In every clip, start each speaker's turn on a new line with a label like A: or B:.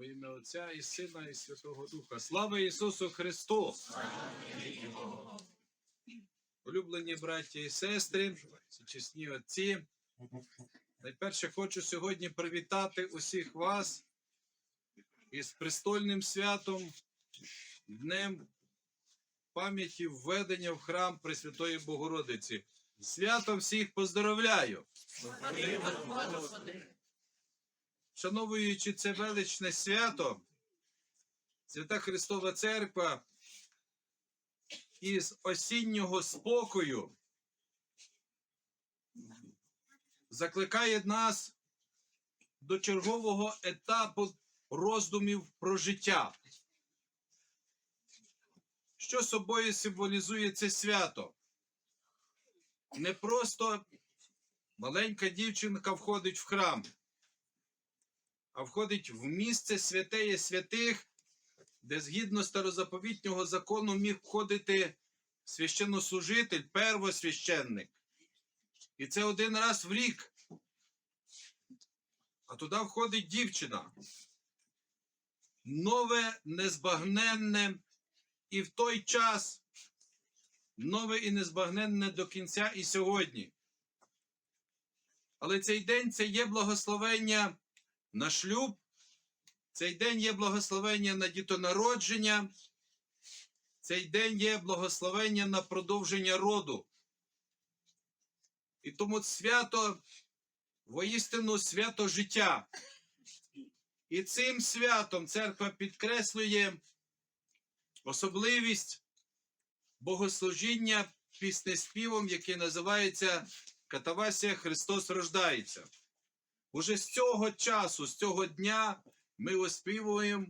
A: Во ім'я Отця і Сина, і Святого Духа. Слава Ісусу Христу! Улюблені браті і сестри, чесні отці. Найперше хочу сьогодні привітати усіх вас із престольним святом, Днем пам'яті введення в храм Пресвятої Богородиці. Свято всіх поздоровляю! Шановуючи це величне свято, Свята Христова Церква із осіннього спокою закликає нас до чергового етапу роздумів про життя. Що собою символізує це свято? Не просто маленька дівчинка входить в храм, а входить в місце святеє святих, де згідно старозаповітнього закону міг входити священнослужитель, первосвященник. І це один раз в рік. А туди входить дівчина. Нове, незбагненне, і в той час нове і незбагненне до кінця і сьогодні. Але цей день це є благословення на шлюб, цей день є благословення на дітонародження, цей день є благословення на продовження роду. І тому свято воістину свято життя. І цим святом церква підкреслює особливість богослужіння піснеспівом, який називається Катавасія Христос рождається. Уже з цього часу, з цього дня ми оспівуємо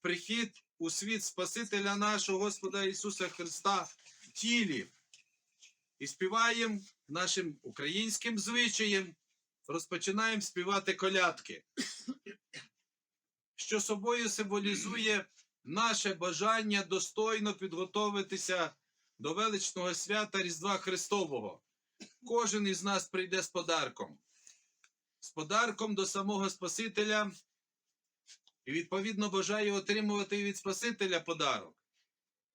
A: прихід у світ Спасителя нашого Господа Ісуса Христа в тілі. І співаємо нашим українським звичаєм, розпочинаємо співати колядки, що собою символізує наше бажання достойно підготовитися до величного свята Різдва Христового. Кожен із нас прийде з подарком. З подарком до самого Спасителя і, відповідно, бажає отримувати від Спасителя подарок.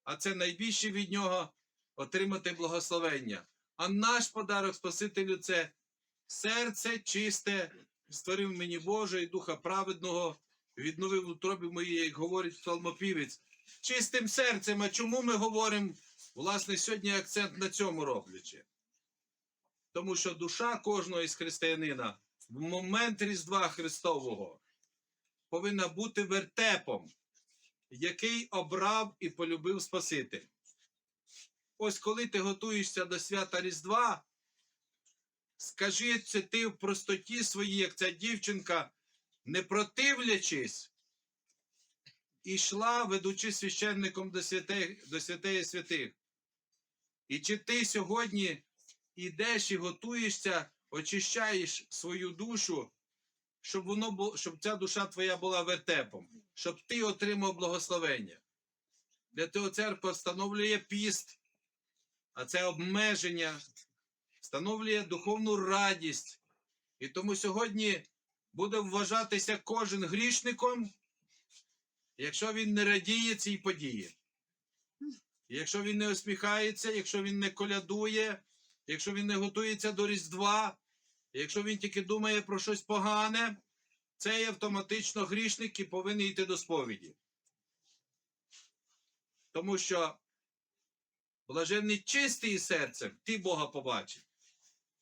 A: А це найбільше від нього отримати благословення. А наш подарок Спасителю це серце чисте, створив мені Боже і Духа праведного, відновив утробі моїй, як говорить псалмопівець, чистим серцем. А чому ми говоримо, власне, сьогодні акцент на цьому роблячи? Тому що душа кожного із християнина в момент Різдва Христового повинна бути вертепом, який обрав і полюбив Спаситель. Ось коли ти готуєшся до свята Різдва, скажи це ти в простоті своїй, як ця дівчинка, не противлячись, ішла, ведучи священником до святих, до святеї святих. І чи ти сьогодні ідеш і готуєшся, очищаєш свою душу, щоб воно було, щоб ця душа твоя була вертепом, щоб ти отримав благословення. Для того церква встановлює піст, а це обмеження, встановлює духовну радість. І тому сьогодні буде вважатися кожен грішником, якщо він не радіє цій події. Якщо він не усміхається, якщо він не колядує, якщо він не готується до Різдва, якщо він тільки думає про щось погане, це є автоматично грішник і повинен йти до сповіді. Тому що блаженний чистий серцем, ти Бога побачить.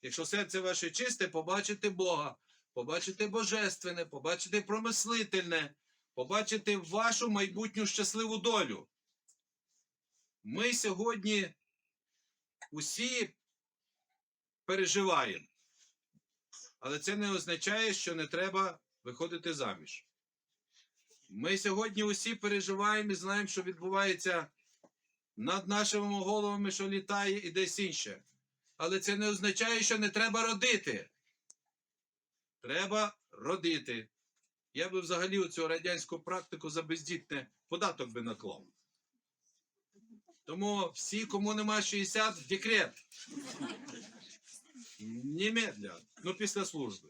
A: Якщо серце ваше чисте, побачите Бога, побачите Божественне, побачите промислительне, побачите вашу майбутню щасливу долю. Ми сьогодні усі переживаємо. Але це не означає, що не треба виходити заміж. Ми сьогодні усі переживаємо і знаємо, що відбувається над нашими головами, що літає і десь інше. Але це не означає, що не треба родити. Треба родити. Я би взагалі цю радянську практику за бездітне податок би наклав. Тому всі, кому нема 60, декрет. Немедля. Ну, після служби.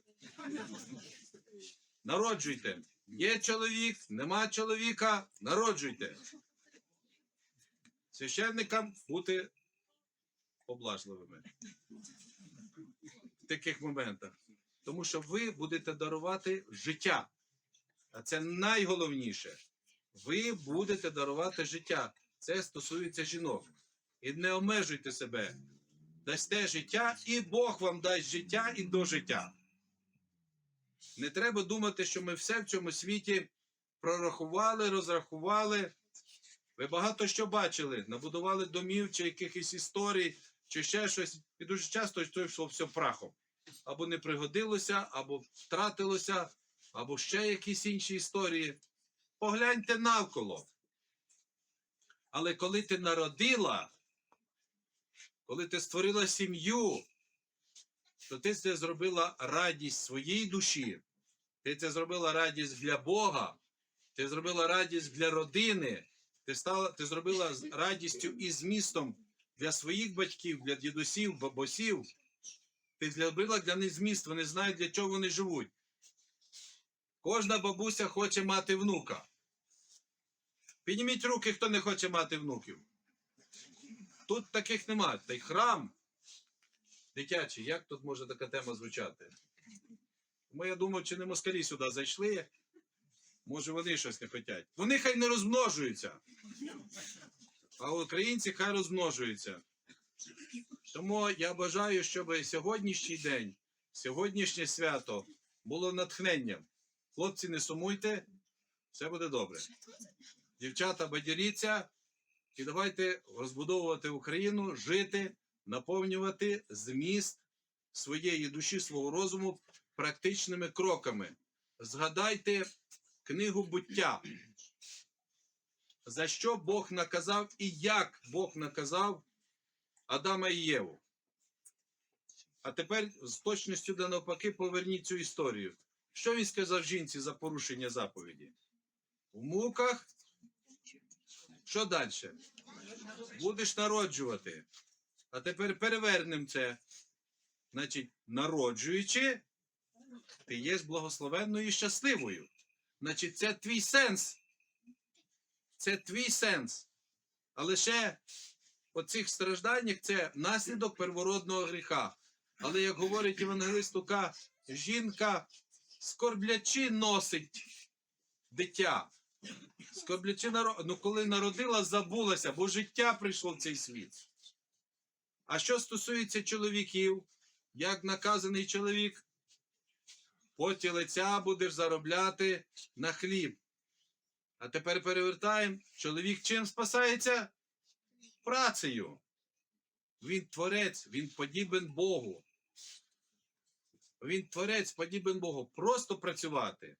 A: Народжуйте. Є чоловік, нема чоловіка, народжуйте. Священникам бути поблажливими в таких моментах. Тому що ви будете дарувати життя. А це найголовніше. Ви будете дарувати життя. Це стосується жінок. І не обмежуйте себе. Дасте життя, і Бог вам дасть життя і до життя. Не треба думати, що ми все в цьому світі прорахували, розрахували. Ви багато що бачили, набудували домів чи якихось історій, чи ще щось. І дуже часто то йшло все прахом. Або не пригодилося, або втратилося, або ще якісь інші історії. Погляньте навколо. Але коли ти народила, коли ти створила сім'ю, то ти це зробила радість своїй душі, ти це зробила радість для Бога, ти зробила радість для родини, ти, стала, ти зробила радістю і змістом для своїх батьків, для дідусів, бабусів. Ти зробила для них зміст, вони знають, для чого вони живуть. Кожна бабуся хоче мати внука. Підніміть руки, хто не хоче мати внуків. Тут таких немає. Та й храм дитячий, як тут може така тема звучати? Тому я думаю, чи не москалі сюди зайшли, може вони щось не хочуть. Вони хай не розмножуються. А українці хай розмножуються. Тому я бажаю, щоб сьогоднішній день, сьогоднішнє свято було натхненням. Хлопці, не сумуйте, все буде добре. Дівчата, бадіріться і давайте розбудовувати Україну, жити, наповнювати зміст своєї душі, свого розуму практичними кроками. Згадайте книгу буття. За що Бог наказав і як Бог наказав Адама і Єву. А тепер з точністю да навпаки поверніть цю історію. Що він сказав жінці за порушення заповіді? В муках. Що далі? Будеш народжувати. А тепер перевернемо це. Значить, народжуючи, ти є благословенною і щасливою. Значить, це твій сенс. Це твій сенс. А лише оцих стражданнях це наслідок первородного гріха. Але як говорить Євангелист Лука, жінка скорблячи носить дитя. Скорблячи наро... ну, коли народила, забулася, бо життя прийшло в цей світ. А що стосується чоловіків, як наказаний чоловік, поті лиця будеш заробляти на хліб. А тепер перевертаємо, чоловік чим спасається? Працею. Він творець, він подібен Богу. Він творець, подібен Богу. Просто працювати.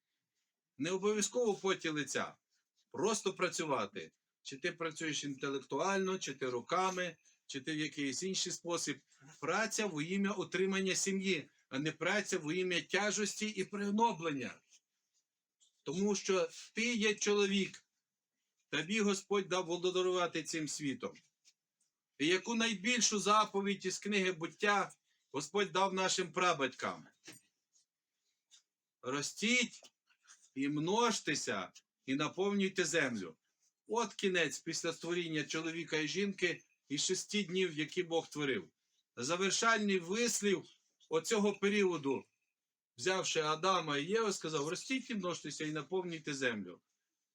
A: Не обов'язково поті лиця. Просто працювати. Чи ти працюєш інтелектуально, чи ти руками, чи ти в якийсь інший спосіб. Праця в ім'я отримання сім'ї, а не праця в ім'я тяжості і пригноблення. Тому що ти є чоловік, тобі Господь дав володарувати цим світом. І яку найбільшу заповідь із книги буття Господь дав нашим прабатькам. Ростіть і множтеся, і наповнюйте землю. От кінець після створіння чоловіка і жінки і шести днів, які Бог творив. Завершальний вислів оцього періоду, взявши Адама і Єву, сказав: ростіть і множтеся і наповнюйте землю.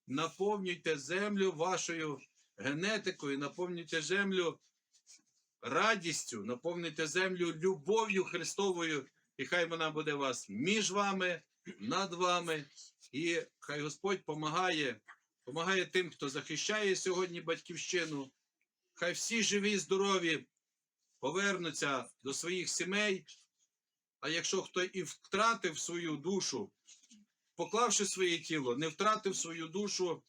A: Наповнюйте землю вашою генетикою, наповнюйте землю радістю, наповнюйте землю любов'ю Христовою, і хай вона буде вас між вами, над вами, і хай Господь помагає, помагає тим, хто захищає сьогодні батьківщину. Хай всі живі здорові повернуться до своїх сімей. А якщо хто і втратив свою душу, поклавши своє тіло, не втратив свою душу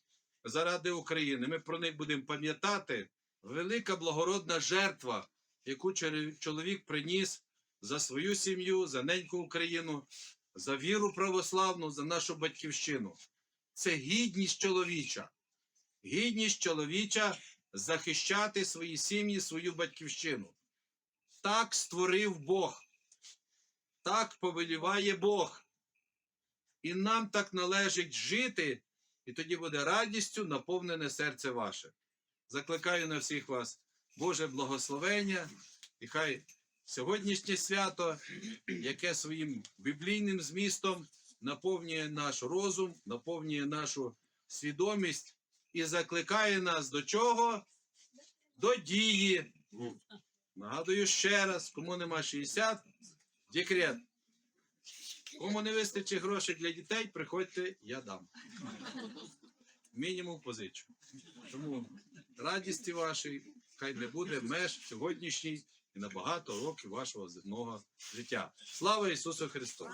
A: заради України, ми про них будемо пам'ятати. Велика благородна жертва, яку чоловік приніс за свою сім'ю, за неньку Україну, за віру православну, за нашу батьківщину. Це гідність чоловіча. Гідність чоловіча захищати свої сім'ї, свою батьківщину. Так створив Бог. Так повеліває Бог. І нам так належить жити, і тоді буде радістю наповнене серце ваше. Закликаю на всіх вас Боже благословення, і хай сьогоднішнє свято, яке своїм біблійним змістом наповнює наш розум, наповнює нашу свідомість і закликає нас до чого? До дії. Нагадую ще раз, кому нема 60, декрет. Кому не вистачить грошей для дітей, приходьте, я дам. Мінімум позичу. Тому радісті вашій хай не буде меж сьогоднішній і на багато років вашого земного життя. Слава Ісусу Христу!